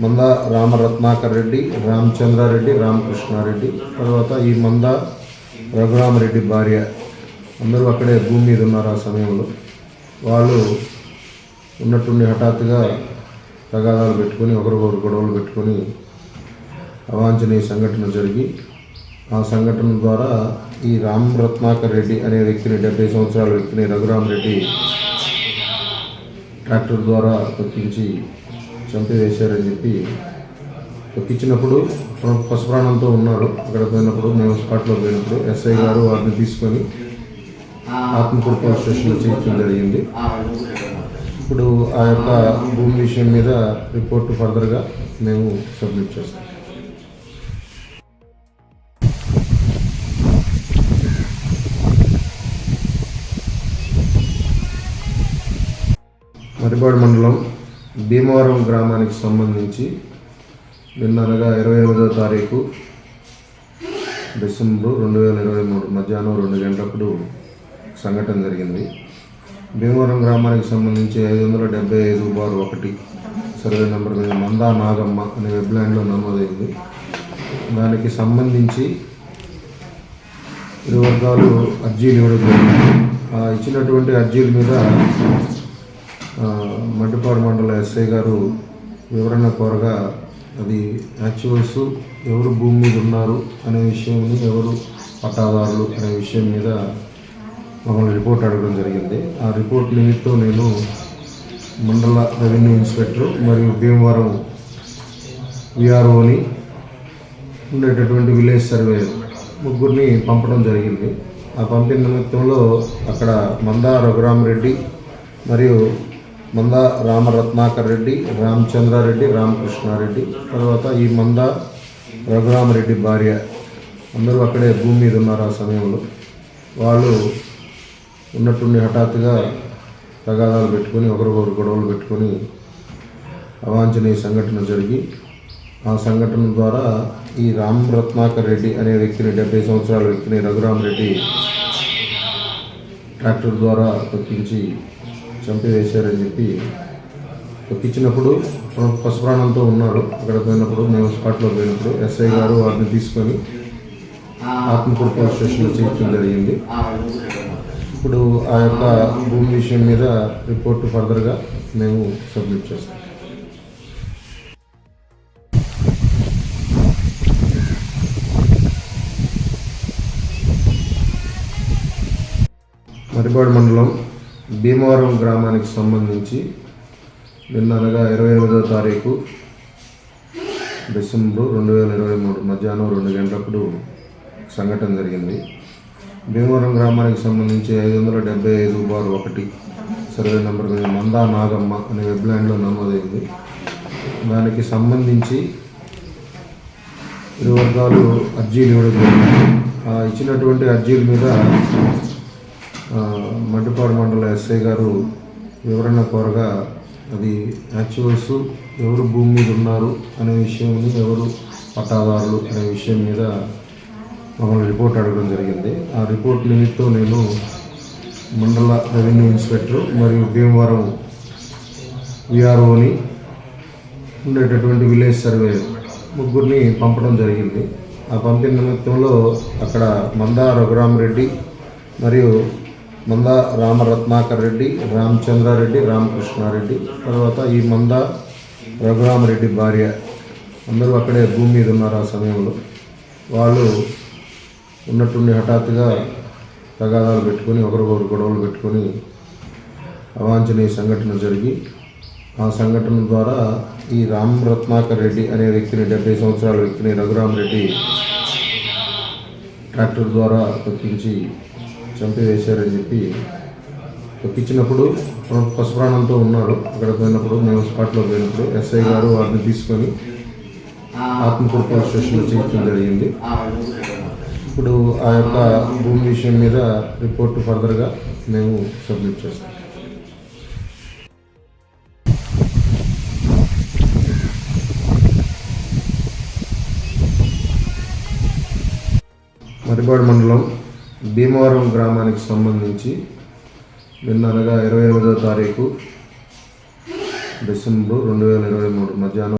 మంద రామరత్నాకర్ రెడ్డి రామచంద్రారెడ్డి రామకృష్ణారెడ్డి తర్వాత ఈ మంద రఘురామరెడ్డి భార్య. అందరూ అక్కడే భూమి మీద ఉన్నారు ఆ సమయంలో. వాళ్ళు ఉన్నట్టుండి హఠాత్తుగా తగాదాలు పెట్టుకొని ఒకరికొకరు గొడవలు పెట్టుకొని అవాంఛనీయ సంఘటన జరిగి ఆ సంఘటన ద్వారా ఈ రామ్ రత్నాకర్ రెడ్డి అనే వ్యక్తిని డెబ్బై సంవత్సరాల వ్యక్తిని రఘురామరెడ్డి ట్రాక్టర్ ద్వారా తప్పించి చంపివేశారని చెప్పి తొక్కించినప్పుడు ప్ర- పశుప్రాణంతో ఉన్నాడు. అక్కడ పోయినప్పుడు మేము స్పాట్లో పోయినప్పుడు ఎస్ఐ గారు వారిని తీసుకొని ఆత్మకూరు పోలీస్ స్టేషన్లో చేర్చడం జరిగింది. ఇప్పుడు ఆ యొక్క భూమి విషయం మీద రిపోర్ట్ ఫర్దర్గా మేము సబ్మిట్ చేస్తాం. మరిపాడు మండలం భీమవరం గ్రామానికి సంబంధించి నిన్న అనగా ఇరవై ఎనిమిదో తారీఖు డిసెంబర్ రెండు వేల ఇరవై మూడు మధ్యాహ్నం రెండు గంటలప్పుడు సంఘటన జరిగింది. భీమవరం గ్రామానికి సంబంధించి ఐదు వందల డెబ్బై ఐదు బార్ ఒకటి సర్వే నెంబర్ మీద మందా నాగమ్మ అనే వెబ్లైన్లో నమోదైంది. దానికి సంబంధించి ఇరు వర్గాలు అర్జీలు ఇవ్వడం జరిగింది. ఆ ఇచ్చినటువంటి అర్జీల మీద మడ్డిపాడు మండల ఎస్ఐ గారు వివరణ కోరగా అది యాక్చువల్స్ ఎవరు భూమి మీద ఉన్నారు అనే విషయాన్ని ఎవరు పట్టాదారులు అనే విషయం మీద మమ్మల్ని రిపోర్ట్ అడగడం జరిగింది. ఆ రిపోర్ట్ నిమిత్తం నేను మండల రెవెన్యూ ఇన్స్పెక్టర్ మరియు భీమవరం విఆర్ఓని ఉండేటటువంటి విలేజ్ సర్వే ముగ్గురిని పంపడం జరిగింది. ఆ పంపిన నిమిత్తంలో అక్కడ మందా రఘురామరెడ్డి మరియు మంద రామరత్నాకర్ రెడ్డి రామచంద్రారెడ్డి రామకృష్ణారెడ్డి తర్వాత ఈ మంద రఘురామరెడ్డి భార్య. అందరూ అక్కడే భూమి మీద ఉన్నారు ఆ సమయంలో. వాళ్ళు ఉన్నట్టుండి హఠాత్తుగా తగాదాలు పెట్టుకొని ఒకరికొకరు గొడవలు పెట్టుకొని అవాంఛనీయ సంఘటన జరిగి ఆ సంఘటన ద్వారా ఈ రామ్ రత్నాకర్ రెడ్డి అనే వ్యక్తిని డెబ్బై సంవత్సరాల వ్యక్తిని రఘురామరెడ్డి ట్రాక్టర్ ద్వారా తప్పించి చంపివేశారని చెప్పి తొక్కిచ్చినప్పుడు పశుప్రాణంతో ఉన్నాడు. అక్కడ పోయినప్పుడు మేము స్పాట్లో పోయినప్పుడు ఎస్ఐ గారు వారిని తీసుకొని ఆత్మకూరు పోలీస్ స్టేషన్లో చేర్చడం జరిగింది. ఇప్పుడు ఆ యొక్క భూమి విషయం మీద రిపోర్ట్ ఫర్దర్గా మేము సబ్మిట్ చేస్తాం. మరిపాడు మండలం భీమవరం గ్రామానికి సంబంధించి నిన్న అనగా ఇరవై ఎనిమిదో తారీఖు డిసెంబర్ రెండు వేల ఇరవై మూడు మధ్యాహ్నం రెండు గంటలప్పుడు సంఘటన జరిగింది. భీమవరం గ్రామానికి సంబంధించి ఐదు వందల డెబ్బై ఐదు బార్ ఒకటి సర్వే నెంబర్ మీద మందా నాగమ్మ అనే వెబ్లైన్లో నమోదైంది. దానికి సంబంధించి ఇరు వర్గాలు అర్జీలు ఇవ్వడం జరిగింది. ఆ ఇచ్చినటువంటి అర్జీల మీద మడ్డిపాడు మండల ఎస్ఐ గారు వివరణ కోరగా అది యాక్చువల్స్ ఎవరు భూమి మీద ఉన్నారు అనే విషయం ఎవరు పట్టాదారులు అనే విషయం మీద మమ్మల్ని రిపోర్ట్ అడగడం జరిగింది. ఆ రిపోర్ట్ నిమిత్తం నేను మండల రెవెన్యూ ఇన్స్పెక్టర్ మరియు భీమవరం విఆర్ఓని ఉండేటటువంటి విలేజ్ సర్వే ముగ్గురిని పంపడం జరిగింది. ఆ పంపిన నిమిత్తంలో అక్కడ మందా రఘురామరెడ్డి మరియు మంద రామరత్నాకర్ రెడ్డి రామచంద్రారెడ్డి రామకృష్ణారెడ్డి తర్వాత ఈ మంద రఘురామరెడ్డి భార్య. అందరూ అక్కడే భూమి మీద ఉన్నారు ఆ సమయంలో. వాళ్ళు ఉన్నట్టుండి హఠాత్తుగా తగాదాలు పెట్టుకొని ఒకరికొకరు గొడవలు పెట్టుకొని అవాంఛనీయ సంఘటన జరిగి ఆ సంఘటన ద్వారా ఈ రామ్ రత్నాకర్ రెడ్డి అనే వ్యక్తిని డెబ్బై సంవత్సరాల వ్యక్తిని రఘురామరెడ్డి ట్రాక్టర్ ద్వారా తప్పించి చంపివేశారని చెప్పి తప్పించినప్పుడు పశుప్రాణంతో ఉన్నాడు అక్కడ పోయినప్పుడు మేము స్పాట్లో పోయినప్పుడు ఎస్ఐ గారు వారిని తీసుకొని ఆత్మకూరు పోలీస్ స్టేషన్లో చేర్చడం జరిగింది. ఇప్పుడు ఆ యొక్క భూమి విషయం మీద రిపోర్ట్ ఫర్దర్గా మేము సబ్మిట్ చేస్తాం. మరిపాడు మండలం భీమవరం గ్రామానికి సంబంధించి నిన్న అనగా ఇరవై ఎనిమిదవ తారీఖు డిసెంబర్ రెండు వేల ఇరవై మూడు మధ్యాహ్నం